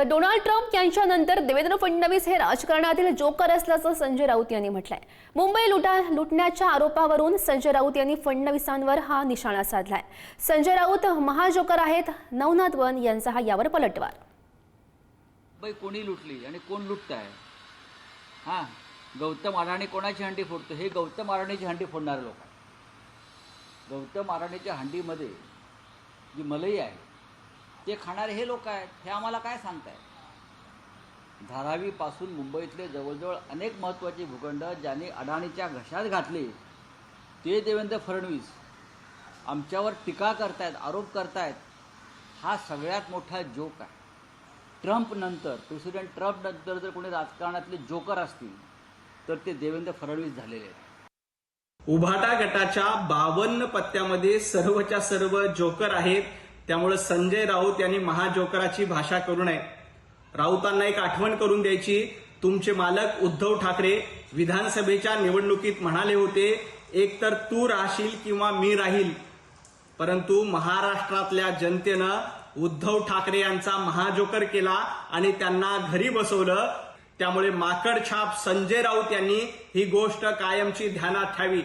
तर Donald Trump यांच्यानंतर देवेंद्र फडणवीस हे राजकारणातील जोकर असल्याचं संजय राऊत यांनी म्हटलंय. मुंबई लुटा लुटण्याच्या आरोपावरून संजय राऊत यांनी फडणवीसांवर हा निशाणा साधलाय. संजय राऊत महाजोकर आहेत. नवनाथ वन यांचा हा यावर पलटवार. मुंबई कोणी लुटली आणि कोण लुटताय? हां? गौतम अडाणी कोणाची हंडी फोडतो? हे गौतम अडाणीची हंडी फोडणारे लोक गौतम अडाणीच्या हंडीमध्ये जी मलई आहे ते खाणारे हे लोक आहेत हे आम्हाला काय सांगताय? धारावीपासून मुंबईतले जवळजवळ अनेक महत्त्वाचे भूखंड ज्यांनी अडाणीच्या घशात घातले ते देवेंद्र फडणवीस. आमच्यावर टीका करतायत आरोप करतायत हा सगळ्यात मोठा जोक आहे. ट्रम्प नंतर प्रेसिडेंट ट्रम्प नंतर जर कोणी राजकारणातले जोकर असतील तर ते देवेंद्र फडणवीस झालेले आहेत. उभाटा गटाच्या बावन्न पत्त्यामध्ये सर्वच्या सर्व जोकर आहेत. त्यामुळे संजय राऊत यांनी महाजोकराची भाषा करू नये. राऊतांना एक आठवण करून द्यायची. तुमचे मालक उद्धव ठाकरे विधानसभेच्या निवडणुकीत म्हणाले होते एक तर तू राहशील किंवा मी राहील. परंतु महाराष्ट्रातल्या जनतेनं उद्धव ठाकरे यांचा महाजोकर केला आणि त्यांना घरी बसवलं. त्यामुळे माकड छाप संजय राऊत यांनी ही गोष्ट कायमची ध्यानात ठेवी